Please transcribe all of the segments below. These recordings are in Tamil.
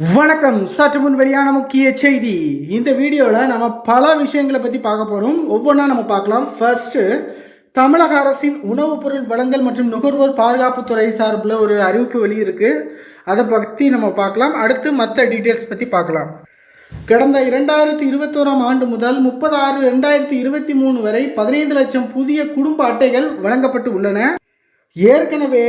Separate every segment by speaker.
Speaker 1: வணக்கம். சற்று முன் வெளியான முக்கிய செய்தி. இந்த வீடியோவில் நம்ம பல விஷயங்களை பற்றி பார்க்க போகிறோம் ஒவ்வொன்றா நம்ம பார்க்கலாம். ஃபர்ஸ்ட்டு தமிழக அரசின் உணவுப் பொருள் வழங்கல் மற்றும் நுகர்வோர் பாதுகாப்புத்துறை சார்பில் ஒரு அறிவிப்பு வெளியிருக்கு. அதை பற்றி நம்ம பார்க்கலாம். அடுத்து மற்ற டீட்டெயில்ஸ் பற்றி பார்க்கலாம். கடந்த இரண்டாயிரத்தி இருபத்தோராம் ஆண்டு முதல் முப்பது ஆறு ரெண்டாயிரத்தி இருபத்தி மூணு வரை பதினைந்து லட்சம் புதிய குடும்ப அட்டைகள் வழங்கப்பட்டு உள்ளன. ஏற்கனவே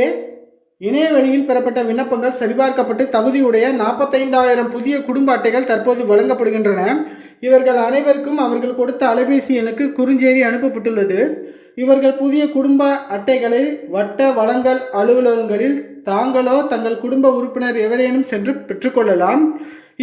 Speaker 1: இணையவழியில் பெறப்பட்ட விண்ணப்பங்கள் சரிபார்க்கப்பட்டு தகுதியுடைய நாற்பத்தைந்தாயிரம் புதிய குடும்ப அட்டைகள் தற்போது வழங்கப்படுகின்றன. இவர்கள் அனைவருக்கும் அவர்கள் கொடுத்த அலைபேசி எண்ணுக்கு குறுஞ்செய்தி அனுப்பப்பட்டுள்ளது. இவர்கள் புதிய குடும்ப அட்டைகளை வட்ட வளங்கள் அலுவலகங்களில் தாங்களோ தங்கள் குடும்ப உறுப்பினர் எவரேனும் சென்று பெற்றுக்கொள்ளலாம்.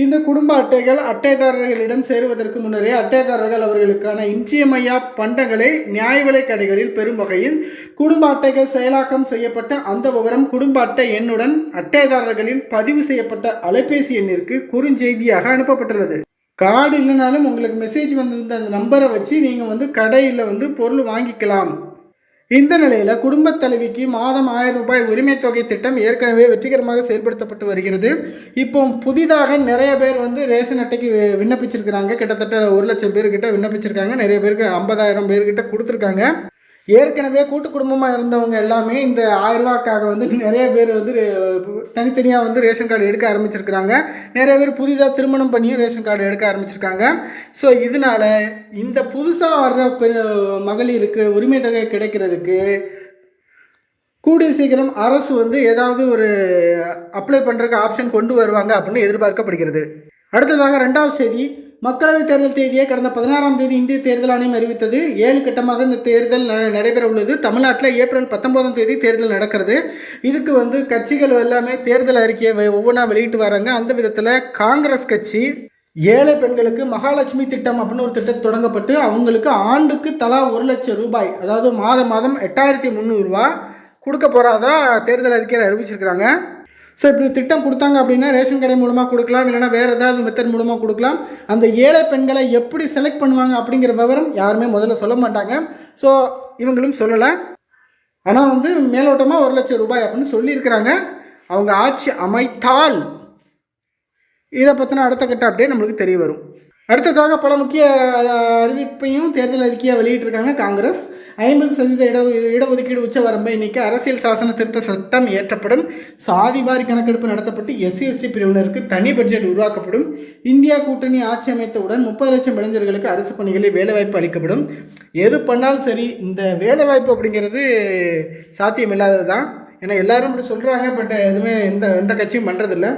Speaker 1: இந்த குடும்ப அட்டைகள் அட்டைதாரர்களிடம் சேருவதற்கு முன்னரே அட்டைதாரர்கள் அவர்களுக்கான இன்றியமையா பண்டங்களை நியாய கடைகளில் பெறும் வகையில் குடும்ப அட்டைகள் செயலாக்கம் செய்யப்பட்ட அந்த விவரம் குடும்ப அட்டை எண்ணுடன் அட்டைதாரர்களின் பதிவு செய்யப்பட்ட அலைபேசி எண்ணிற்கு குறுஞ்செய்தியாக அனுப்பப்பட்டுள்ளது. கார்டு இல்லைனாலும் உங்களுக்கு மெசேஜ் வந்திருந்த அந்த நம்பரை வச்சு நீங்கள் வந்து கடையில் வந்து பொருள் வாங்கிக்கலாம். இந்த நிலையில் குடும்பத் தலைவிக்கு மாதம் ஆயிரம் ரூபாய் உரிமைத்தொகை திட்டம் ஏற்கனவே வெற்றிகரமாக செயல்படுத்தப்பட்டு வருகிறது. இப்போ புதிதாக நிறைய பேர் வந்து ரேஷன் அட்டைக்கு விண்ணப்பிச்சிருக்கிறாங்க. கிட்டத்தட்ட ஒரு லட்சம் பேர்கிட்ட விண்ணப்பிச்சிருக்காங்க. நிறைய பேருக்கு ஐம்பதாயிரம் பேர்கிட்ட கொடுத்துருக்காங்க. ஏற்கனவே கூட்டு குடும்பமாக இருந்தவங்க எல்லாமே இந்த ஆயிரரூவாக்காக வந்து நிறைய பேர் வந்து தனித்தனியாக வந்து ரேஷன் கார்டு எடுக்க ஆரம்பிச்சிருக்கிறாங்க. நிறைய பேர் புதிதாக திருமணம் பண்ணியும் ரேஷன் கார்டு எடுக்க ஆரம்பிச்சிருக்காங்க. ஸோ இதனால இந்த புதுசாக வர்ற மகளிருக்கு உரிமை தொகை கிடைக்கிறதுக்கு கூடிய சீக்கிரம் அரசு வந்து ஏதாவது ஒரு அப்ளை பண்ணுறதுக்கு ஆப்ஷன் கொண்டு வருவாங்க அப்படின்னு எதிர்பார்க்கப்படுகிறது. அடுத்ததாக ரெண்டாவது செய்தி மக்களவைத் தேர்தல் தேதியை கடந்த பதினாறாம் தேதி இந்திய தேர்தல் ஆணையம் அறிவித்தது. ஏழு கட்டமாக இந்த தேர்தல் ந- நடைபெற உள்ளது தமிழ்நாட்டில் ஏப்ரல் பத்தொன்பதாம் தேதி தேர்தல் நடக்கிறது. இதுக்கு வந்து கட்சிகள் எல்லாமே தேர்தல் அறிக்கையை ஒவ்வொன்றா வெளியிட்டு வராங்க. அந்த விதத்தில் காங்கிரஸ் கட்சி ஏழை பெண்களுக்கு மகாலட்சுமி திட்டம் அப்படின்னு ஒரு திட்டம் தொடங்கப்பட்டு அவங்களுக்கு ஆண்டுக்கு தலா ஒரு லட்சம் ரூபாய் அதாவது மாதம் மாதம் எட்டாயிரத்தி முந்நூறுரூவா கொடுக்க போகிறதா தேர்தல் அறிக்கையில் அறிவிச்சிருக்கிறாங்க. ஸோ இப்படி திட்டம் கொடுத்தாங்க அப்படின்னா ரேஷன் கடை மூலமாக கொடுக்கலாம் இல்லைன்னா வேறு ஏதாவது மெத்தட் மூலமாக கொடுக்கலாம். அந்த ஏழை பெண்களை எப்படி செலக்ட் பண்ணுவாங்க அப்படிங்கிற விவரம் யாருமே முதல்ல சொல்ல மாட்டாங்க. ஸோ இவங்களும் சொல்லலை. ஆனால் வந்து மேலோட்டமாக ஒரு லட்சம் ரூபாய் அப்படின்னு சொல்லியிருக்கிறாங்க. அவங்க ஆட்சி அமைத்தால் இதை பற்றின அடுத்த கட்ட அப்படியே நம்மளுக்கு தெரிய வரும். அடுத்ததாக பல முக்கிய அறிவிப்பையும் தேர்தல் அறிக்கையாக வெளியிட்டிருக்காங்க காங்கிரஸ். ஐம்பது சதவீத இட இடஒதுக்கீடு உச்சவரம்பை நீக்க அரசியல் சாசன திருத்த சட்டம் ஏற்றப்படும் சாதிவாரி கணக்கெடுப்பு நடத்தப்பட்டு எஸ்சி எஸ்டி பிரிவினருக்கு தனி பட்ஜெட் உருவாக்கப்படும். இந்தியா கூட்டணி ஆட்சி அமைத்தவுடன் முப்பது லட்சம் இளைஞர்களுக்கு அரசு பணிகளில் வேலைவாய்ப்பு அளிக்கப்படும். எது பண்ணாலும் சரி இந்த வேலைவாய்ப்பு அப்படிங்கிறது சாத்தியமில்லாதது தான் ஏன்னா எல்லாரும் இப்படி சொல்கிறாங்க பட் எதுவுமே எந்த எந்த கட்சியும் பண்ணுறதில்ல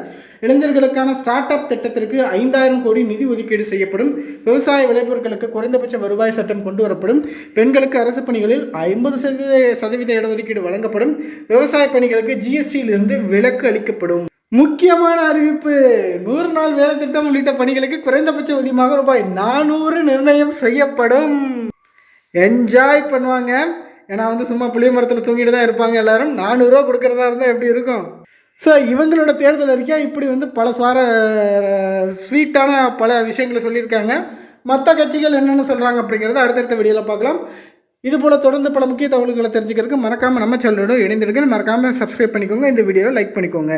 Speaker 1: இளைஞர்களுக்கான ஸ்டார்ட் அப் திட்டத்திற்கு ஐந்தாயிரம் கோடி நிதி ஒதுக்கீடு செய்யப்படும். விவசாய விளைபொருட்களுக்கு குறைந்தபட்ச வருவாய் சட்டம் கொண்டு வரப்படும். பெண்களுக்கு அரசு பணிகளில் ஐம்பது சதவீத சதவீத இடஒதுக்கீடு வழங்கப்படும். விவசாய பணிகளுக்கு ஜிஎஸ்டியிலிருந்து விலக்கு அளிக்கப்படும். முக்கியமான அறிவிப்பு நூறு நாள் வேலை திட்டம் உள்ளிட்ட பணிகளுக்கு குறைந்தபட்ச ஊதியமாக ரூபாய் நானூறு நிர்ணயம் செய்யப்படும். என்ஜாய் பண்ணுவாங்க. ஏன்னா வந்து சும்மா புளிய மரத்தில் தூங்கிட்டு தான் இருப்பாங்க எல்லாரும். நானூறுரூவா கொடுக்குறதா இருந்தால் எப்படி இருக்கும்? ஸோ இவங்களோட தேர்தல் அறிக்கை இப்படி வந்து பல சுவார ஸ்வீட்டான பல விஷயங்களை சொல்லியிருக்காங்க. மற்ற கட்சிகள் என்னென்ன சொல்கிறாங்க அப்படிங்கிறத அடுத்தடுத்த வீடியோவில் பார்க்கலாம். இது போல் தொடர்ந்து பல முக்கிய தகவல்களை தெரிஞ்சுக்கிறதுக்கு மறக்காமல் நம்ம சேனலோட இணைந்திருக்க மறக்காமல் சப்ஸ்கிரைப் பண்ணிக்கோங்க. இந்த வீடியோவை லைக் பண்ணிக்கோங்க.